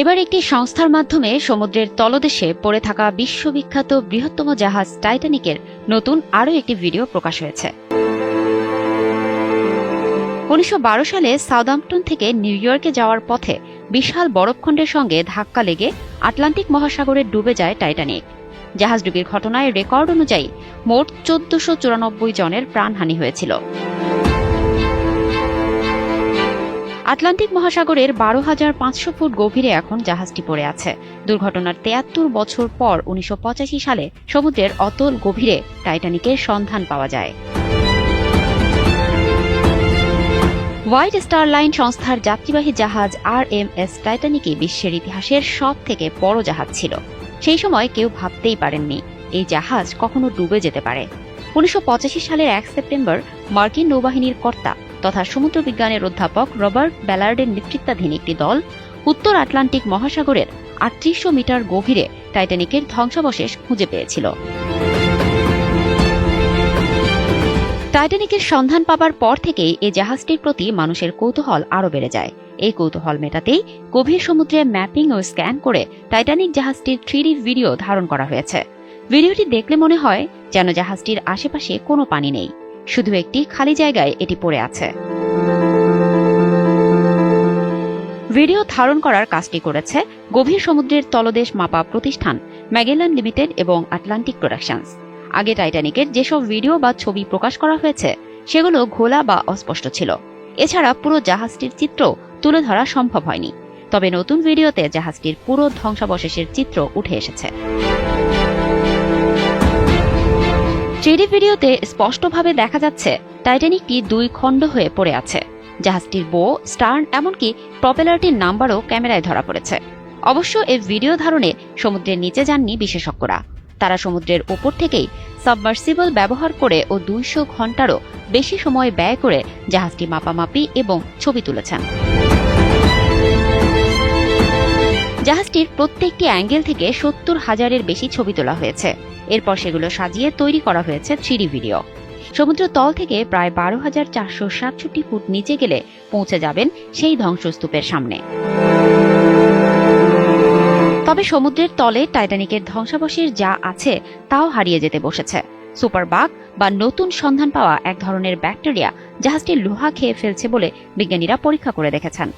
এবার একটি সংস্থার মাধ্যমে সমুদ্রের তলদেশে পড়ে থাকা বিশ্ববিখ্যাত বৃহত্তম জাহাজ টাইটানিকের নতুন আরও একটি ভিডিও প্রকাশ হয়েছে। উনিশশো বারো সালে সাউদাম্পটন থেকে নিউ ইয়র্কে যাওয়ার পথে বিশাল বরফখণ্ডের সঙ্গে ধাক্কা লেগে আটলান্টিক মহাসাগরে ডুবে যায় টাইটানিক। জাহাজডুবির ঘটনায় রেকর্ড অনুযায়ী মোট চোদ্দশো চুরানব্বই জনের প্রাণহানি হয়েছিল। আটলান্টিক মহাসাগরের বারো হাজার পাঁচশো ফুট গভীরে এখন জাহাজটি পড়ে আছে। দুর্ঘটনার তেয়াত্তর বছর পর উনিশশো পঁচাশি সালে সমুদ্রের অতল গভীরে টাইটানিকের সন্ধান পাওয়া যায়। হোয়াইট স্টার লাইন সংস্থার যাত্রীবাহী জাহাজ আর এম এস টাইটানিকই বিশ্বের ইতিহাসের সব থেকে বড় জাহাজ ছিল। সেই সময় কেউ ভাবতেই পারেননি, এই জাহাজ কখনো ডুবে যেতে পারে। উনিশশো সালের এক সেপ্টেম্বর মার্কিন নৌবাহিনীর কর্তা তথা সমুদ্র বিজ্ঞানের অধ্যাপক রবার্ট ব্যালার্ডের নেতৃত্বাধীন একটি দল উত্তর আটলান্টিক মহাসাগরের আটত্রিশশো মিটার গভীরে টাইটানিকের ধ্বংসাবশেষ খুঁজে পেয়েছিল। টাইটানিকের সন্ধান পাবার পর থেকেই এই জাহাজটির প্রতি মানুষের কৌতূহল আরও বেড়ে যায়। এই কৌতূহল মেটাতেই গভীর সমুদ্রে ম্যাপিং ও স্ক্যান করে টাইটানিক জাহাজটির থ্রি ভিডিও ধারণ করা হয়েছে। ভিডিওটি দেখলে মনে হয় যেন জাহাজটির আশেপাশে কোনো পানি নেই। শুধু একটি খালি জায়গায় এটি পড়ে আছে। ভিডিও ধারণ করার কাজটি করেছে গভীর সমুদ্রের তলদেশ মাপা প্রতিষ্ঠান ম্যাগেলান লিমিটেড এবং আটলান্টিক প্রোডাকশনস। আগে টাইটানিকের যেসব ভিডিও বা ছবি প্রকাশ করা হয়েছে, সেগুলো ঘোলা বা অস্পষ্ট ছিল। এছাড়া পুরো জাহাজটির চিত্র তুলে ধরা সম্ভব হয়নি। তবে নতুন ভিডিওতে জাহাজটির পুরো ধ্বংসাবশেষের চিত্র উঠে এসেছে। থ্রিডি ভিডিওতে স্পষ্টভাবে দেখা যাচ্ছে, টাইটানিকটি দুই খণ্ড হয়ে পড়ে আছে। জাহাজটির বো, স্টার্ন, এমনকি প্রপেলারটির নাম্বারও ক্যামেরায় ধরা পড়েছে। অবশ্য এই ভিডিও ধারণে সমুদ্রের নিচে যাননি বিশেষজ্ঞরা। তারা সমুদ্রের ওপর থেকেই সাবমার্সিবল ব্যবহার করে ও দুইশো ঘন্টারও বেশি সময় ব্যয় করে জাহাজটি মাপামাপি এবং ছবি তুলেছেন। জাহাজটির প্রত্যেকটি অ্যাঙ্গেল থেকে সত্তর হাজারের বেশি ছবি তোলা হয়েছে। এরপর সেগুলো সাজিয়ে তৈরি করা হয়েছে থ্রিডি ভিডিও। সমুদ্র তল থেকে প্রায় বারো হাজার চারশো সাতষট্টি ফুট নিচে গেলে পৌঁছে যাবেন সেই ধ্বংসস্তূপের সামনে। তবে সমুদ্রের তলে টাইটানিকের ধ্বংসাবশেষ যা আছে তাও হারিয়ে যেতে বসেছে। সুপারবাগ বা নতুন সন্ধান পাওয়া এক ধরনের ব্যাকটেরিয়া জাহাজটির লোহা খেয়ে ফেলছে বলে বিজ্ঞানীরা পরীক্ষা করে দেখেছেন।